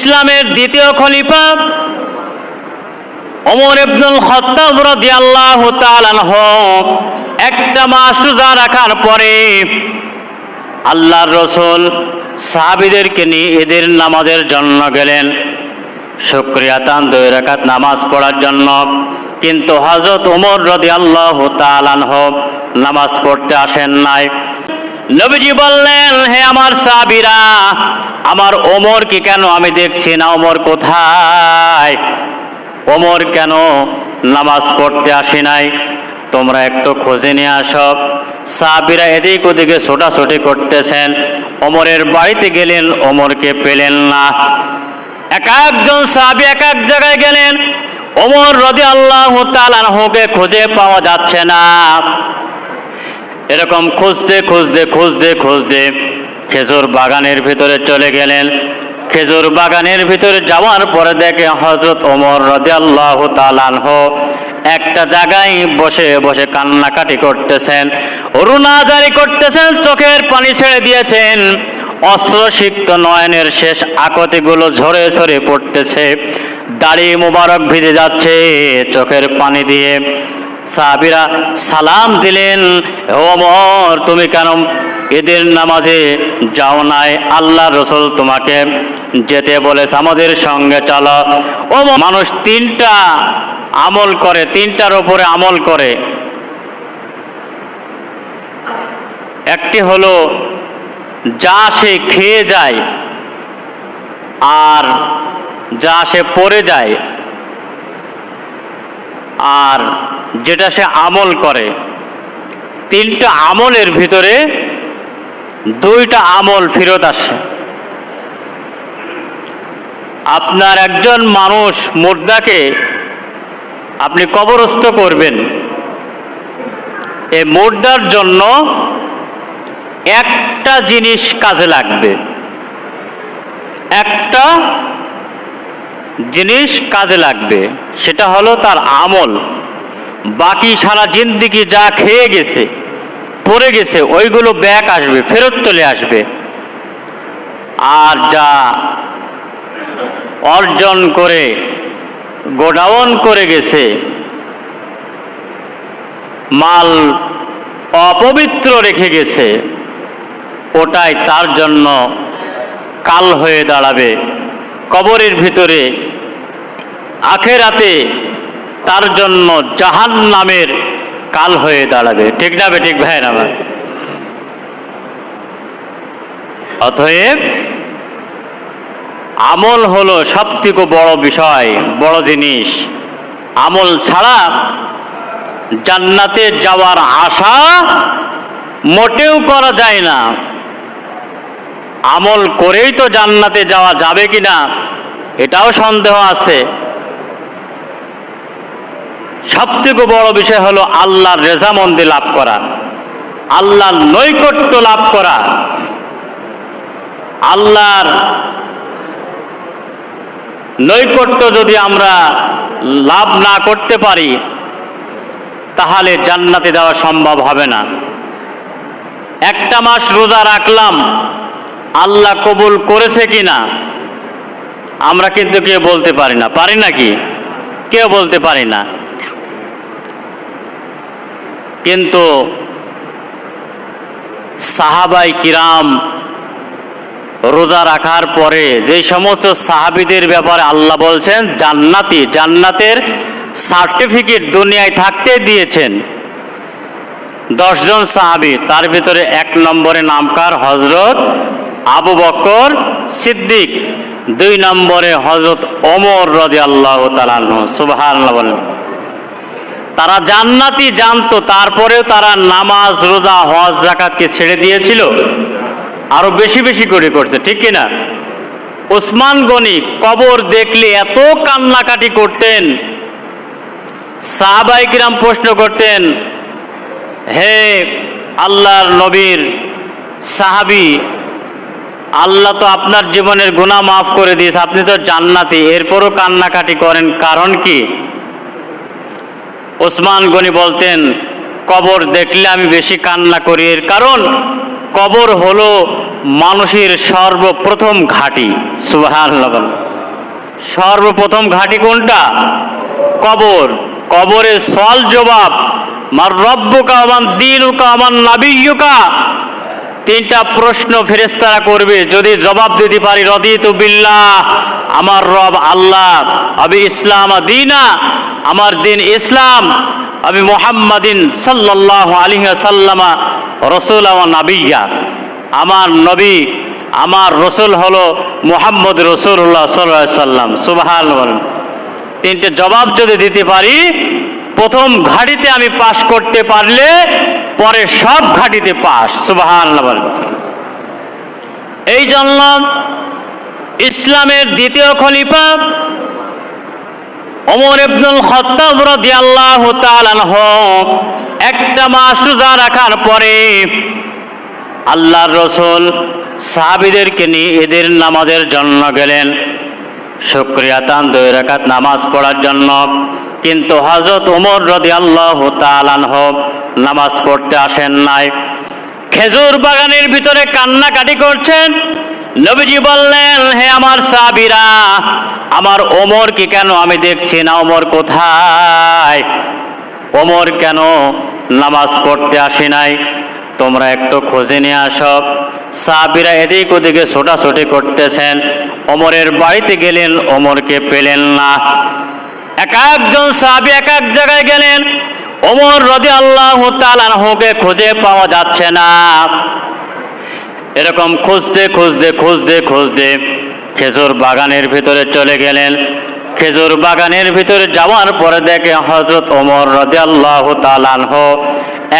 ইসলামের দ্বিতীয় খলিফা ওমর ইবনুল খত্তাব রাদিয়াল্লাহু তাআলা একটা মাস রোজা রাখার পরে আল্লাহর রসুল সাহাবিদেরকে নিয়ে এদের নামাজের জন্য গেলেন। শুক্রিয়া তান দুই রাকাত নামাজ পড়ার জন্য। কিন্তু হজরত উমর রদি আল্লাহ তালানহ নামাজ পড়তে আসেন নাই। নবীজি বললেন, হে আমার সাবিরা আমার ওমর কি কেন আমি দেখছি না? ওমর কোথায়? ওমর কেন নামাজ পড়তে আসি নাই? তোমরা একটু খোঁজে নিয়ে আসো। সাবিরা এদিক ওদিকে ছোটাছুটি করতেছেন। ওমরের বাড়িতে গেলেন, ওমরকে পেলেন না। এক একজন সাহাবি এক এক জায়গায় গেলেন। ওমর রদি আল্লাহ তালানহুকে খুঁজে পাওয়া যাচ্ছে না। এরকম খুঁজতে খুঁজতে খুঁজতে খুঁজতে খেজুর বাগানের ভিতরে চলে গেলেন। খেজুর বাগানের ভিতরে যাওয়ার পরে দেখে হজরত ওমর রদি আল্লাহ তালানহ একটা জায়গায় বসে বসে কান্নাকাটি করতেছেন। অরুণাজারি করতেছেন, চোখের পানি ছেড়ে দিয়েছেন। অস্ত্রসিক্ত নয়নের শেষ আকতিগুলো ঝরে ঝরে পড়তেছে। দাড়ি মুবারক ভিজে যাচ্ছে চোখের পানি দিয়ে। সাহাবিরা সালাম দিলেন, "হে ওমর, তুমি কেন ঈদের নামাজে যাও নাই? আল্লাহ রসুল তোমাকে যেতে বলেছে, আমাদের সঙ্গে চলো। ও মানুষ তিনটা আমল করে, তিনটার ওপরে আমল করে। একটি হলো, যা সে খেয়ে যায় আর যা সে পড়ে যায়, আর যেটা সে আমল করে। তিনটা আমলের ভিতরে দুইটা আমল ফেরত আসে। আপনার একজন মানুষ মুর্দাকে আপনি কবরস্থ করবেন। এই মুর্দার জন্য একটা জিনিস কাজে লাগবে। একটা জিনিস কাজে লাগবে, সেটা হলো তার আমল। বাকি সারা জিন্দিগি যা খেয়ে গেছে, পড়ে গেছে, ওইগুলো ব্যাক আসবে, ফেরত চলে আসবে। আর যা অর্জন করে, গোডাউন করে গেছে, মাল অপবিত্র রেখে গেছে, ওটাই তার জন্য কাল হয়ে দাঁড়াবে। কবরের ভিতরে, আখেরাতে তার জন্য জাহান নামের কাল হয়ে দাঁড়াবে। ঠিক না ঠিক ভাই আমার? অতএব আমল হলো সব থেকে বড় বিষয়, বড় জিনিস। আমল ছাড়া জান্নাতে যাওয়ার আশা মোটেও করা যায় না। আমল করেই তো জান্নাতে যাওয়া যাবে কিনা, এটাও সন্দেহ আছে। সব থেকে বড় বিষয় হলো আল্লাহর রেজামন্দি লাভ করা, আল্লাহর নৈকট্য লাভ করা, আল্লাহর নৈকট্য যদি আমরা লাভ না করতে পারি, তাহলে জান্নাতে দেওয়া সম্ভব হবে না। একটা মাস রোজা রাখলাম, আল্লাহ কবুল করেছে কি না আমরা কিন্তু কেউ বলতে পারি না। পারি নাকি কেউ বলতে পারি না। কিন্তু সাহাবাই কিরাম রোজা রাখার পরে যে সমস্ত সাহাবিদের ব্যাপারে আল্লাহ বলছেন, জান্নাতি, জান্নাতের সার্টিফিকেট দুনিয়ায় থাকতে দিয়েছেন। দশজন সাহাবি, তার ভিতরে এক নম্বরে নামকার হজরত আবু বকর সিদ্দিক, দুই নম্বরে হজরত ওমর রদি আল্লাহ তালাহ সুবাহ বলেন। তারা জান্নাতি জানতো, তারপরেও তারা নামাজ, রোজা, হজ জাকাতকে ছেড়ে দিয়েছিল। আরও বেশি বেশি করে করছে, ঠিক কিনা ওসমান গনি কবর দেখলে এত কান্নাকাটি করতেন। সাহাবাইকিরাম প্রশ্ন করতেন, হে আল্লাহর নবীর সাহাবি, আল্লাহ তো আপনার জীবনের গুণা মাফ করে দিয়েছে, আপনি তো জান্নাতি। এরপরও কান্নাকাটি করেন, কারণ কি? ওসমান গনি বলতেন, কবর দেখলে আমি বেশি কান্না করি। এর কারণ, কবর হলো মানুষের সর্বপ্রথম ঘাঁটি। সুবাহ সর্বপ্রথম ঘাটি কোনটা? কবর। কবরের সল জবাব, মার রব্বুকা আমার দিনুকা আমার নাবিয়ুকা তিনটা প্রশ্ন ফেরেস্তারা করবে, যদি জবাব দিতে পারি, রদিত বিল্লাহ, আমার রব আল্লাহ আমি ইসলাম দিনা আমার দিন ইসলাম, আমি মোহাম্মদিন সাল্লাহ আলিহ সাল্লামা রসুল আমার নাবিয়া আমার নবী, আমার রসুল হলো মোহাম্মদ রসুল্লাহ সাল্লাহ সাল্লাম সুবাহান তিনটে জবাব যদি দিতে পারি, প্রথম ঘাটিতে আমি পাশ করতে পারলে, পরে সব ঘাটিতে পাশ। সুবাহান এই জন্য ইসলামের দ্বিতীয় খলিফা ওমর ইবনুল খত্তাব রাদিয়াল্লাহু তাআলা একটা মাস রোজা রাখার পরে আল্লাহর রসুল সাহাবিদেরকে নিয়ে এদের নামাজের জন্য গেলেন। শুক্রিয়া তান দুই রাকাত নামাজ পড়ার জন্য। কিন্তু হজরত ওমর রদি আল্লাহ তালানহ নামাজ পড়তে আসেন নাই। খেজুর বাগানের ভিতরে কান্নাকাটি করছেন। নবীজি বললেন, হে আমার সাবিরা আমার ওমর কি কেন আমি দেখছি না? ওমর কোথায়? ওমর কেন নামাজ পড়তে আসি নাই? তোমরা একটু খোঁজে নিয়ে আসো। সাবিরা এদিক ওদিকে ছোটাছুটি করতেছেন। ওমরের বাড়িতে গেলেন, ওমরকে পেলেন না। এক একজন সাহাবি এক এক জায়গায় গেলেন। ওমর রদি আল্লাহ তালানহুকে খুঁজে পাওয়া যাচ্ছে না। এরকম খুঁজতে খুঁজতে খুঁজতে খুঁজতে খেজুর বাগানের ভিতরে চলে গেলেন। খেজুর বাগানের ভিতরে যাওয়ার পরে দেখে হজরত ওমর রদি আল্লাহ তালানহ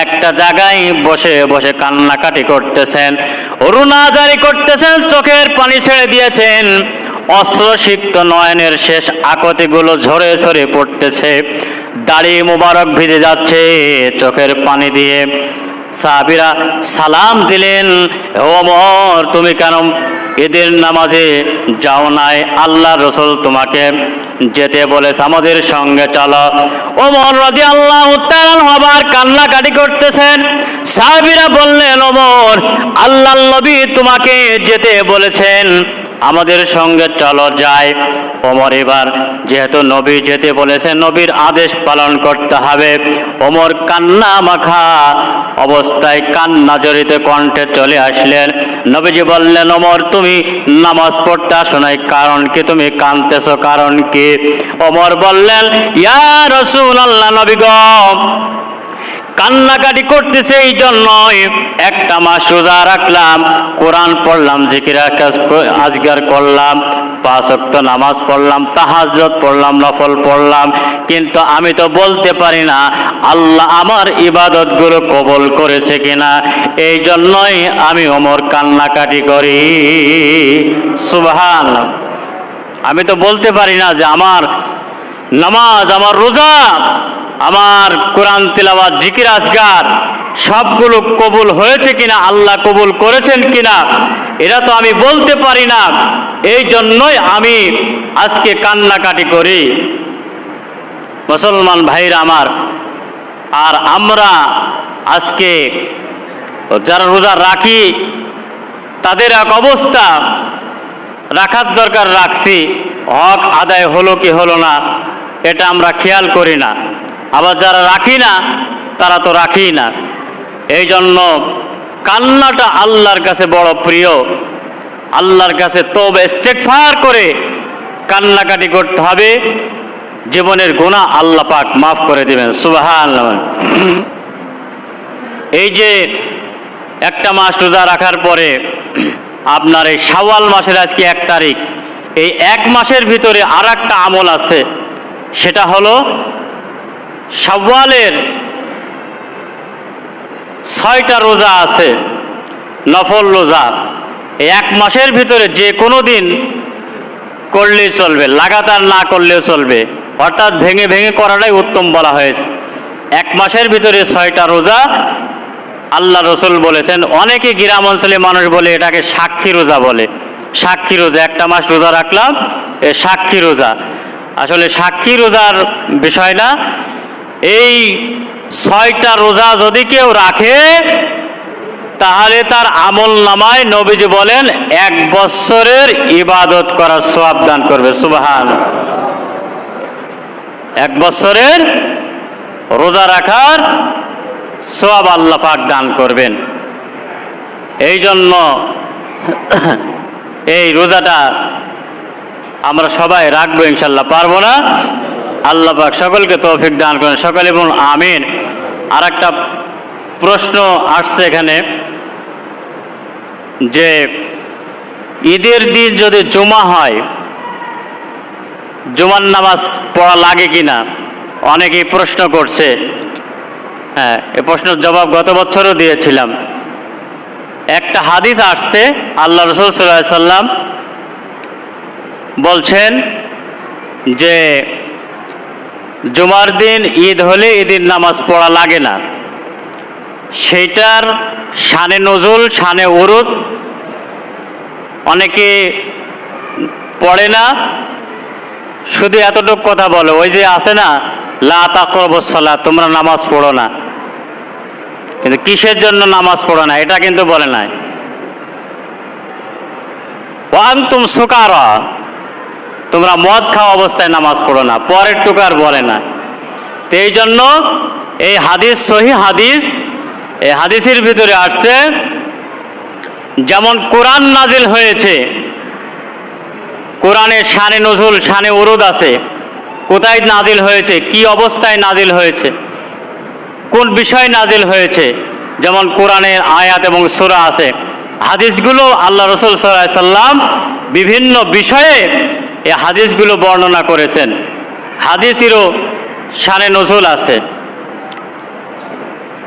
একটা জায়গায় বসে বসে কান্নাকাটি করতেছেন অরুণা জারি করতেছেন, চোখের পানি ছেড়ে দিয়েছেন। অস্ত্রসিক্ত নয়নের শেষ আকতিগুলো ঝরে ঝরে পড়তেছে। দাড়ি মুবারক ভিজে যাচ্ছে চোখের পানি দিয়ে। সাহাবিরা সালাম দিলেন ওমর তুমি কেন ঈদের নামাজে যাও নাই? আল্লাহ রসুল তোমাকে যেতে বলেছে, আমাদের সঙ্গে চলো। ওমর রাজি আল্লাহ উত্তারণ হবার কান্নাকাটি করতেছেন। সাহাবিরা বললেন ওমর আল্লাহ নবী তোমাকে যেতে বলেছেন। আমাদের সঙ্গে চলো যায় ওমর এবার যেহেতু নবী যেতে বলেছে নবীর আদেশ পালন করতে হবে। ওমর কান্না মাখা অবস্থায় কান্না জড়িত কণ্ঠে চলে আসলেন। নবীজি বললেন, ওমর, তুমি নামাজ পড়তে আসো নাই। কারণ কি? তুমি কানতেছো কারণ কি? ওমর বললেন, ইয়া রসুল আল্লাহ নবী গো কান্নাকাটি করতেছে এই জন্যই। একটা মাস রোজা রাখলাম, কোরআন পড়লাম, জিকির আজগার করলাম, পাঁচ ওয়াক্ত নামাজ পড়লাম তাহাজ্জত পড়লাম, নফল পড়লাম। কিন্তু আমি তো বলতে পারি না, আল্লাহ আমার ইবাদতগুলো কবল করেছে কিনা। এই জন্যই আমি ওমর কান্নাকাটি করি। সুবহান আমি তো বলতে পারি না যে আমার নামাজ, আমার রোজা আমার কোরআন তেলাওয়াত জিকির আজগার, সবগুলো কবুল হয়েছে কিনা, আল্লাহ কবুল করেছেন কিনা এটা তো আমি বলতে পারি না। এই জন্যই আমি আজকে কান্নাকাটি করি। মুসলমান ভাইরা আমার, আর আমরা আজকে যারা রোজা রাখি, তাদের এক অবস্থা, রাখার দরকার রাখছি, হক আদায় হলো কি হলো না, এটা আমরা খেয়াল করি না। আবার যারা রাখি না, তারা তো রাখি না। এই জন্য কান্নাটা আল্লাহর কাছে বড় প্রিয়। আল্লাহর কাছে তবে ফায়ার করে কান্নাকাটি করতে হবে। জীবনের গুণা আল্লাহ পাক মাফ করে দেবেন। সুবাহান এই যে একটা মাস রোজা রাখার পরে আপনার এই সাওয়াল মাসের আজকে এক তারিখ, এই এক মাসের ভিতরে আর একটা আমল আছে। সেটা হলো শাওয়ালের ছয়টা রোজা আছে, নফল রোজা। এক মাসের ভিতরে যে কোনো দিন করলেই চলবে, লাগাতার না করলেও চলবে। অর্থাৎ ভেঙে ভেঙে করাটাই উত্তম বলা হয়েছে। এক মাসের ভিতরে ছয়টা রোজা আল্লাহ রসুল বলেছেন, অনেকে গ্রাম অঞ্চলে মানুষ বলে এটাকে সাক্ষী রোজা বলে। সাক্ষী রোজা, একটা মাস রোজা রাখলাম, এ সাক্ষী রোজা। আসলে সাক্ষী রোজার বিষয় না এই ছয়টা রোজা যদি কেউ রাখে, তাহলে তার আমল নামায় নবীজি বলেন, এক বৎসরের ইবাদত করার সোয়াব দান করবে। সুবাহান। এক বৎসরের রোজা রাখার সোয়াব আল্লাহ পাক দান করবেন। এই জন্য এই রোজাটা আমরা সবাই রাখব ইনশাল্লাহ পারব না? আল্লাহ পাক সকলকে তৌফিক দান করেন। সকলে বলুন, আমিন। আর একটা প্রশ্ন আসছে এখানে যে, ঈদের দিন যদি জুমা হয়, জুমার নামাজ পড়া লাগে কিনা? অনেকেই প্রশ্ন করছে। হ্যাঁ এ প্রশ্নের জবাব গত বছরও দিয়েছিলাম। একটা হাদিস আসছে, আল্লাহ রসুল সাল্লাম বলছেন যে জুমার দিন, ঈদ হলে ঈদের নামাজ পড়া লাগে না। সেইটার শানে নজুল, শানে উরুদ অনেকে পড়ে না। শুধু এতটুকু কথা বলো, ওই যে আছে না, লা তাকরবসালা তোমরা নামাজ পড়ো না। কিন্তু কিসের জন্য নামাজ পড়ো না, এটা কিন্তু বলে নাই। ওয়ান তুম সুকারা তোমরা মদ খাওয়া অবস্থায় নামাজ পড়ো না, পরের টুকার বলে না। এই জন্য এই হাদিস, সহি হাদিস, এই হাদিসের ভিতরে আসছে, যেমন কোরআন নাজিল হয়েছে কোরআনের শানে নজুল, শানে উরুদ আছে, কোথায় নাজিল হয়েছে, কি অবস্থায় নাজিল হয়েছে, কোন বিষয় নাজিল হয়েছে, যেমন কোরআনের আয়াত এবং সোরা আছে। হাদিসগুলো আল্লাহ রসুল সাল্লাম বিভিন্ন বিষয়ে এই হাদিসগুলো বর্ণনা করেছেন। হাদিসেরও শানে নজুল আছে।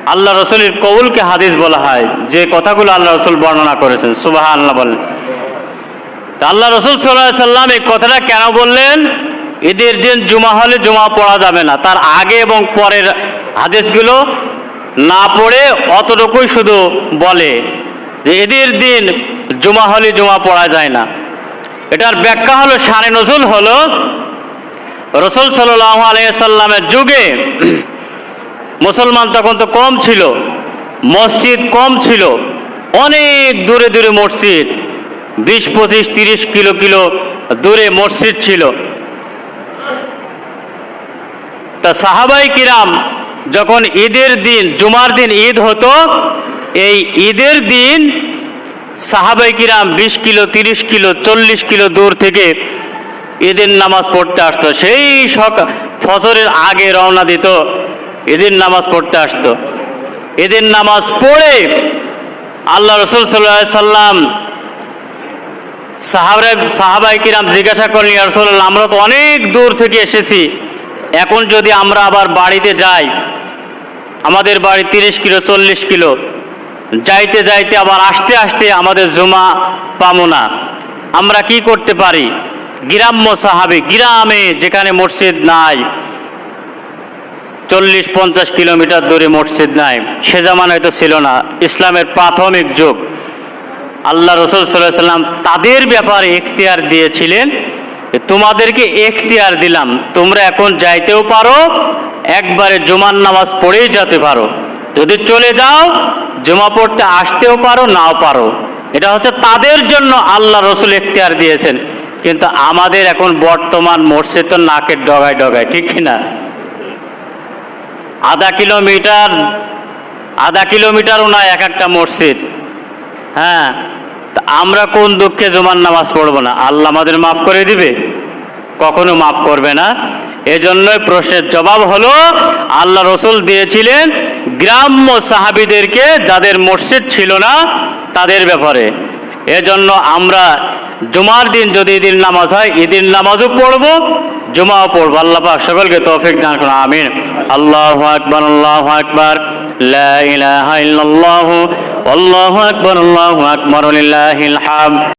আল্লাহ রসুলের কৌলকে হাদিস বলা হয়। যে কথাগুলো আল্লাহ রসুল বর্ণনা করেছেন সুবাহ আল্লাহ বলেন। তা আল্লাহ রসুল সাল্লাহ সাল্লাম এই কথাটা কেন বললেন? ঈদের দিন জুমা হলে জুমা পড়া যাবে না। তার আগে এবং পরের হাদিসগুলো না পড়ে অতটুকুই শুধু বলে যে ঈদের দিন জুমা হলে জুমা পড়া যায় না। এটার ব্যাখ্যা হলো শানে নজুল হলো রসুল সাল্লাহ আলিয়াল্লামের যুগে মুসলমান তখন তো কম ছিল, মসজিদ কম ছিল, অনেক দূরে দূরে মসজিদ, বিশ, পঁচিশ, তিরিশ কিলো কিলো দূরে মসজিদ ছিল। তা সাহাবাই কিরাম যখন ঈদের দিন, জুমার দিন ঈদ হতো, এই ঈদের দিন সাহাবাই কিরাম বিশ কিলো, তিরিশ কিলো, চল্লিশ কিলো দূর থেকে ঈদের নামাজ পড়তে আসতো। সেই সকাল ফজরের আগে রওনা দিত ঈদের নামাজ পড়তে আসতো। ঈদের নামাজ পড়ে আল্লাহ রসুল সাল্লাম সাহাবারে, সাহাবাই কিরাম জিজ্ঞাসা করলেন, ইয়া আমরা তো অনেক দূর থেকে এসেছি। এখন যদি আমরা আবার বাড়িতে যাই, আমাদের বাড়ি তিরিশ কিলো, চল্লিশ কিলো যাইতে যাইতে আবার আসতে আসতে আমাদের জুমা পাবো না আমরা কি করতে পারি? গ্রাম্য সাহাবি, গ্রামে যেখানে মসজিদ নাই, চল্লিশ পঞ্চাশ কিলোমিটার দূরে মসজিদ নাই, সে জামান হয়তো ছিল না। ইসলামের প্রাথমিক যুগ। আল্লাহ রসুল সাল্লাম তাদের ব্যাপারে এখতিয়ার দিয়েছিলেন তোমাদেরকে এখতিয়ার দিলাম। তোমরা এখন যাইতেও পারো, একবারে জুমার নামাজ পড়েই যেতে পারো। যদি চলে যাও জমা পড়তে আসতেও পারো, নাও পারো। এটা হচ্ছে তাদের জন্য আল্লাহ রসুল এখতিয়ার দিয়েছেন। কিন্তু আমাদের এখন বর্তমান মসজিদ তো নাকের ডগায় ডগায়, ঠিক কিনা আধা কিলোমিটার, আধা কিলোমিটারও না এক একটা মসজিদ। হ্যাঁ আমরা কোন দুঃখে জুমার নামাজ পড়ব না? আল্লাহ আমাদের মাফ করে দিবে? কখনো মাফ করবে না। এজন্যই প্রশ্নের জবাব হলো, আল্লাহ রসুল দিয়েছিলেন গ্রাম্য সাহাবিদেরকে যাদের মসজিদ ছিল না, তাদের ব্যাপারে। এজন্য আমরা জুমার দিন যদি ঈদের নামাজ হয়, ঈদের নামাজও পড়ব, জুমাও পড়ব। আল্লাহ পাক সকলকে তৌফিক দান করুন, আমিন। আল্লাহ আকবর আল্লাহ আকবর। লা ইলাহা ইল্লাল্লাহু, আল্লাহু আকবর আল্লাহু আকবর লিল্লাহিল হামদ।